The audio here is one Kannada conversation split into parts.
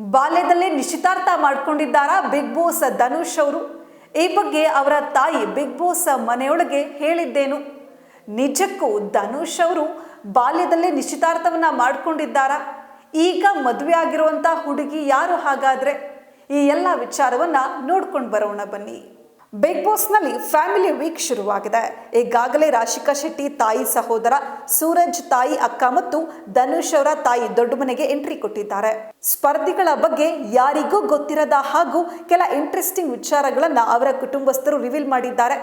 ಬಾಲ್ಯದಲ್ಲೇ ನಿಶ್ಚಿತಾರ್ಥ ಮಾಡ್ಕೊಂಡಿದ್ದಾರಾ ಬಿಗ್ ಬಾಸ್ ಧನುಷ್ ಅವರು. ಈ ಬಗ್ಗೆ ಅವರ ತಾಯಿ ಬಿಗ್ ಬಾಸ್ ಮನೆಯೊಳಗೆ ಹೇಳಿದ್ದೇನು? ನಿಜಕ್ಕೂ ಧನುಷ್ ಅವರು ಬಾಲ್ಯದಲ್ಲೇ ನಿಶ್ಚಿತಾರ್ಥವನ್ನ ಮಾಡಿಕೊಂಡಿದ್ದಾರಾ? ಈಗ ಮದುವೆ ಆಗಿರುವಂಥ ಹುಡುಗಿ ಯಾರು ಹಾಗಾದ್ರೆ? ಈ ಎಲ್ಲ ವಿಚಾರವನ್ನ ನೋಡ್ಕೊಂಡು ಬರೋಣ ಬನ್ನಿ. ಬಿಗ್ ಬಾಸ್ನಲ್ಲಿ ಫ್ಯಾಮಿಲಿ ವೀಕ್ ಶುರುವಾಗಿದೆ. ಈಗಾಗಲೇ ರಾಶಿಕಾ ಶೆಟ್ಟಿ, ತಾಯಿ ಸಹೋದರ ಸೂರಜ್, ತಾಯಿ ಅಕ್ಕ ಮತ್ತು ಧನುಷ್ ಅವರ ತಾಯಿ ದೊಡ್ಡ ಮನೆಗೆ ಎಂಟ್ರಿ ಕೊಟ್ಟಿದ್ದಾರೆ. ಸ್ಪರ್ಧಿಗಳ ಬಗ್ಗೆ ಯಾರಿಗೂ ಗೊತ್ತಿರದ ಹಾಗೂ ಕೆಲ ಇಂಟ್ರೆಸ್ಟಿಂಗ್ ವಿಚಾರಗಳನ್ನು ಅವರ ಕುಟುಂಬಸ್ಥರು ರಿವೀಲ್ ಮಾಡಿದ್ದಾರೆ.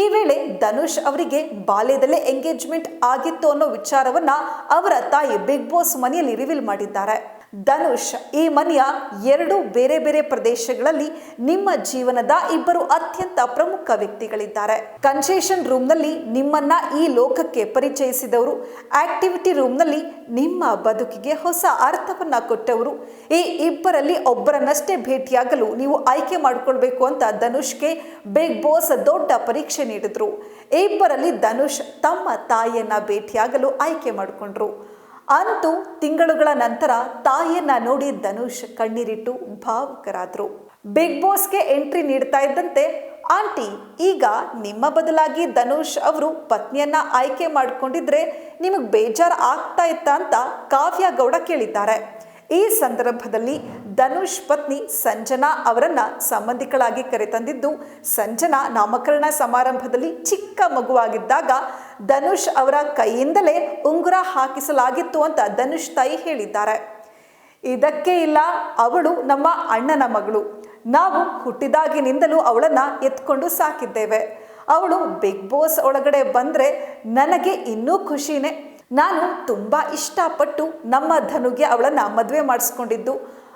ಈ ವೇಳೆ ಧನುಷ್ ಅವರಿಗೆ ಬಾಲ್ಯದಲ್ಲೇ ಎಂಗೇಜ್ಮೆಂಟ್ ಆಗಿತ್ತು ಅನ್ನೋ ವಿಚಾರವನ್ನ ಅವರ ತಾಯಿ ಬಿಗ್ ಬಾಸ್ ಮನೆಯಲ್ಲಿ ರಿವೀಲ್ ಮಾಡಿದ್ದಾರೆ. ಧನುಷ್, ಈ ಮನೆಯ ಎರಡು ಬೇರೆ ಬೇರೆ ಪ್ರದೇಶಗಳಲ್ಲಿ ನಿಮ್ಮ ಜೀವನದ ಇಬ್ಬರು ಅತ್ಯಂತ ಪ್ರಮುಖ ವ್ಯಕ್ತಿಗಳಿದ್ದಾರೆ. ಕನ್ಸೇಷನ್ ರೂಮ್ನಲ್ಲಿ ನಿಮ್ಮನ್ನ ಈ ಲೋಕಕ್ಕೆ ಪರಿಚಯಿಸಿದವರು. ಆಕ್ಟಿವಿಟಿ ರೂಮ್ನಲ್ಲಿ ನಿಮ್ಮ ಬದುಕಿಗೆ ಹೊಸ ಅರ್ಥವನ್ನ ಕೊಟ್ಟವರು. ಈ ಇಬ್ಬರಲ್ಲಿ ಒಬ್ಬರನ್ನಷ್ಟೇ ಭೇಟಿಯಾಗಲು ನೀವು ಆಯ್ಕೆ ಮಾಡಿಕೊಳ್ಬೇಕು ಅಂತ ಧನುಷ್ಗೆ ಬಿಗ್ ಬಾಸ್ ದೊಡ್ಡ ಪರೀಕ್ಷೆ ನೀಡಿದ್ರು. ಇಬ್ಬರಲ್ಲಿ ಧನುಷ್ ತಮ್ಮ ತಾಯಿಯನ್ನ ಭೇಟಿಯಾಗಲು ಆಯ್ಕೆ ಮಾಡಿಕೊಂಡ್ರು. ಅಂತೂ ತಿಂಗಳುಗಳ ನಂತರ ತಾಯಿಯನ್ನ ನೋಡಿ ಧನುಷ್ ಕಣ್ಣೀರಿಟ್ಟು ಭಾವುಕರಾದ್ರು. ಬಿಗ್ ಬಾಸ್ಗೆ ಎಂಟ್ರಿ ನೀಡ್ತಾ ಇದ್ದಂತೆ ಆಂಟಿ, ಈಗ ನಿಮ್ಮ ಬದಲಾಗಿ ಧನುಷ್ ಅವರು ಪತ್ನಿಯನ್ನ ಆಯ್ಕೆ ಮಾಡಿಕೊಂಡಿದ್ರೆ ನಿಮಗೆ ಬೇಜಾರು ಆಗ್ತಾ ಇತ್ತ ಅಂತ ಕಾವ್ಯ ಗೌಡ ಕೇಳಿದ್ದಾರೆ. ಈ ಸಂದರ್ಭದಲ್ಲಿ ಧನುಷ್ ಪತ್ನಿ ಸಂಜನಾ ಅವರನ್ನ ಸಂಬಂಧಿಕಳಾಗಿ ಕರೆತಂದಿದ್ದು, ಸಂಜನಾ ನಾಮಕರಣ ಸಮಾರಂಭದಲ್ಲಿ ಚಿಕ್ಕ ಮಗುವಾಗಿದ್ದಾಗ ಧನುಷ್ ಅವರ ಕೈಯಿಂದಲೇ ಉಂಗುರ ಹಾಕಿಸಲಾಗಿತ್ತು ಅಂತ ಧನುಷ್ ತಾಯಿ ಹೇಳಿದ್ದಾರೆ. ಇದಕ್ಕೆ ಇಲ್ಲ, ಅವಳು ನಮ್ಮ ಅಣ್ಣನ ಮಗಳು. ನಾವು ಹುಟ್ಟಿದಾಗಿನಿಂದಲೂ ಅವಳನ್ನ ಎತ್ಕೊಂಡು ಸಾಕಿದ್ದೇವೆ. ಅವಳು ಬಿಗ್ ಬಾಸ್ ಒಳಗಡೆ ಬಂದ್ರೆ ನನಗೆ ಇನ್ನೂ ಖುಷಿನೇ. ನಾನು ತುಂಬ ಇಷ್ಟಪಟ್ಟು ನಮ್ಮ ಧನುಗೆ ಅವಳನ್ನು ಮದುವೆ ಮಾಡಿಸ್ಕೊಂಡಿದ್ದು.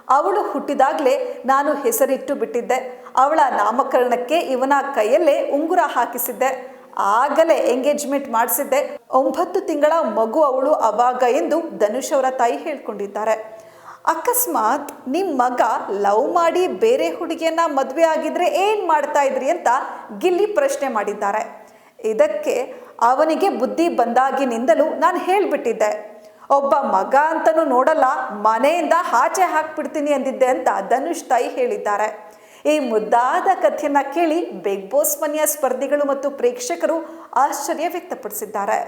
ಅವಳು ಹುಟ್ಟಿದಾಗಲೇ ನಾನು ಹೆಸರಿಟ್ಟು ಬಿಟ್ಟಿದ್ದೆ. ಅವಳ ನಾಮಕರಣಕ್ಕೆ ಇವನ ಕೈಯಲ್ಲೇ ಉಂಗುರ ಹಾಕಿಸಿದ್ದೆ. ಆಗಲೇ ಎಂಗೇಜ್ಮೆಂಟ್ ಮಾಡಿಸಿದ್ದೆ. ಒಂಬತ್ತು ತಿಂಗಳ ಮಗು ಅವಳು ಅವಾಗ ಎಂದು ಧನುಷ್ ಅವರ ತಾಯಿ ಹೇಳ್ಕೊಂಡಿದ್ದಾರೆ. ಅಕಸ್ಮಾತ್ ನಿಮ್ಮ ಮಗ ಲವ್ ಮಾಡಿ ಬೇರೆ ಹುಡುಗಿಯನ್ನ ಮದುವೆ ಆಗಿದ್ರೆ ಏನು ಮಾಡ್ತಾ ಇದ್ರಿ ಅಂತ ಗಿಲ್ಲಿ ಪ್ರಶ್ನೆ ಮಾಡಿದ್ದಾರೆ. ಇದಕ್ಕೆ ಅವನಿಗೆ ಬುದ್ಧಿ ಬಂದಾಗಿನಿಂದಲೂ ನಾನು ಹೇಳಿಬಿಟ್ಟಿದ್ದೆ. ಒಬ್ಬ ಮಗ ಅಂತನೂ ನೋಡಲ್ಲ, ಮನೆಯಿಂದ ಆಚೆ ಹಾಕ್ಬಿಡ್ತೀನಿ ಅಂದಿದ್ದೆ ಅಂತ ಧನುಷ್ ತಾಯಿ ಹೇಳಿದ್ದಾರೆ. ಈ ಮುದ್ದಾದ ಕಥೆಯನ್ನು ಕೇಳಿ ಬಿಗ್ ಬಾಸ್ ಮನೆಯ ಸ್ಪರ್ಧಿಗಳು ಮತ್ತು ಪ್ರೇಕ್ಷಕರು ಆಶ್ಚರ್ಯ ವ್ಯಕ್ತಪಡಿಸಿದ್ದಾರೆ.